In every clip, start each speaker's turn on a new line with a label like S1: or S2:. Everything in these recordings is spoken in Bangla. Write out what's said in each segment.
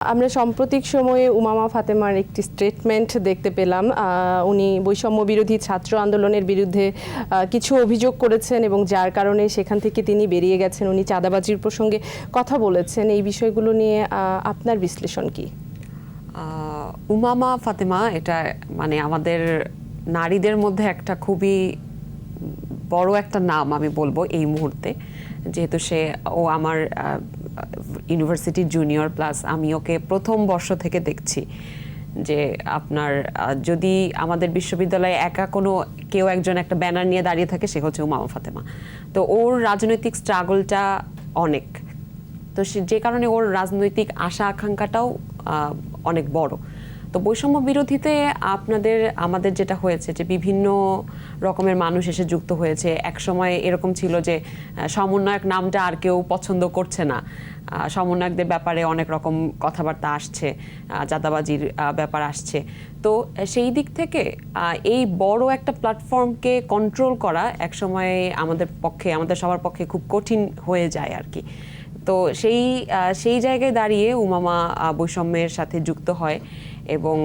S1: আমরা সাম্প্রতিক সময়ে উমামা ফাতেমার একটি স্টেটমেন্ট দেখতে পেলাম উনি বৈষম্য বিরোধী ছাত্র আন্দোলনের বিরুদ্ধে কিছু অভিযোগ করেছেন এবং যার কারণে সেখান থেকে তিনি বেরিয়ে গেছেন। উনি চাঁদাবাজির প্রসঙ্গে কথা বলেছেন। এই বিষয়গুলো নিয়ে আপনার বিশ্লেষণ কি?
S2: উমামা ফাতেমা এটা মানে আমাদের নারীদের মধ্যে একটা খুবই বড় একটা নাম আমি বলব এই মুহূর্তে। যেহেতু সে, ও আমার ইউনিভার্সিটি জুনিয়র প্লাস আমি ওকে প্রথম বর্ষ থেকে দেখছি যে আপনার যদি আমাদের বিশ্ববিদ্যালয়ে একা কোনো কেউ একজন একটা ব্যানার নিয়ে দাঁড়িয়ে থাকে, সে হচ্ছে উমামা ফাতেমা। তো ওর রাজনৈতিক স্ট্রাগলটা অনেক। তো সে যে কারণে ওর রাজনৈতিক আশা আকাঙ্ক্ষাটাও অনেক বড়। তো বৈষম্য বিরোধীতে আপনাদের আমাদের যেটা হয়েছে যে বিভিন্ন রকমের মানুষ এসে যুক্ত হয়েছে। এক সময় এরকম ছিল যে সমন্বয়ক নামটা আর কেউ পছন্দ করছে না। সমন্বয়কদের ব্যাপারে অনেক রকম কথাবার্তা আসছে আহ, চাঁদাবাজির ব্যাপার আসছে। তো সেই দিক থেকে এই বড় একটা প্ল্যাটফর্মকে কন্ট্রোল করা একসময় আমাদের পক্ষে আমাদের সবার পক্ষে খুব কঠিন হয়ে যায় আর কি। তো সেই সেই জায়গায় দাঁড়িয়ে উমামা বৈষম্যের সাথে যুক্ত হয়। এবং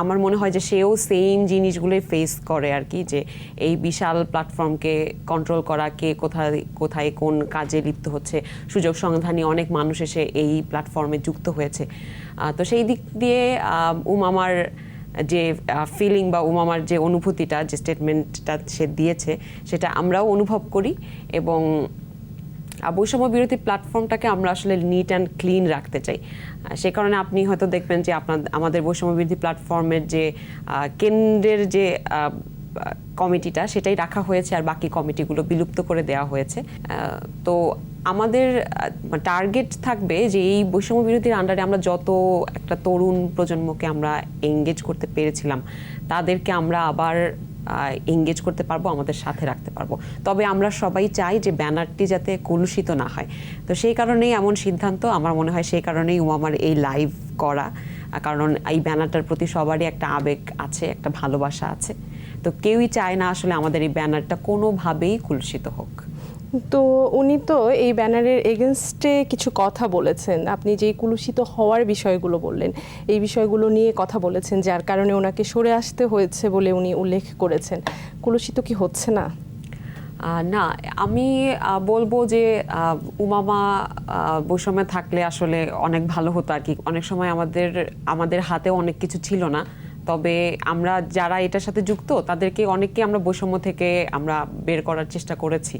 S2: আমার মনে হয় যে সেও সেম জিনিসগুলোই ফেস করে আর কি, যে এই বিশাল প্ল্যাটফর্মকে কন্ট্রোল করা, কে কোথায় কোথায় কোন কাজে লিপ্ত হচ্ছে, সুযোগ সন্ধানী অনেক মানুষ এসে এই প্ল্যাটফর্মে যুক্ত হয়েছে। তো সেই দিক দিয়ে উমামার যে ফিলিং বা উমামার যে অনুভূতিটা, যে স্টেটমেন্টটা সে দিয়েছে, সেটা আমরাও অনুভব করি এবং বৈষম্য বিরোধী প্ল্যাটফর্মটাকে আমরা আসলে নিট অ্যান্ড ক্লিন রাখতে চাই। সে কারণে আপনি হয়তো দেখবেন যে আপনার আমাদের বৈষম্য বিরোধী প্ল্যাটফর্মের যে কেন্দ্রের যে কমিটিটা, সেটাই রাখা হয়েছে আর বাকি কমিটিগুলো বিলুপ্ত করে দেওয়া হয়েছে। তো আমাদের টার্গেট থাকবে যে এই বৈষম্য বিরোধীর আন্ডারে আমরা যত একটা তরুণ প্রজন্মকে আমরা এঙ্গেজ করতে পেরেছিলাম, তাদেরকে আমরা আবার এঙ্গেজ করতে পারব, আমাদের সাথে রাখতে পারব। তবে আমরা সবাই চাই যে ব্যানারটি যাতে কলুষিত না হয়। তো সেই কারণেই এমন সিদ্ধান্ত, আমার মনে হয় সেই কারণেই আমার এই লাইভ করা। কারণ এই ব্যানারটার প্রতি সবারই একটা আবেগ আছে, একটা ভালোবাসা আছে। তো কেউই চায় না আসলে আমাদের এই ব্যানারটা কোনোভাবেই কলুষিত হোক।
S1: তো উনি তো এই ব্যানারের এগেনস্টে কিছু কথা বলেছেন। আপনি যে কুলুষিত হওয়ার বিষয়গুলো বললেন, এই বিষয়গুলো নিয়ে কথা বলেছেন, যার কারণে ওনাকে সরে আসতে হয়েছে বলে উনি উল্লেখ করেছেন। কুলুষিত কি হচ্ছে না?
S2: না, আমি বলব যে উমামা বৈষম্যে থাকলে আসলে অনেক ভালো হতো আর কি। অনেক সময় আমাদের আমাদের হাতে অনেক কিছু ছিল না। তবে আমরা যারা এটার সাথে যুক্ত, তাদেরকে অনেককে আমরা বৈষম্য থেকে আমরা বের করার চেষ্টা করেছি।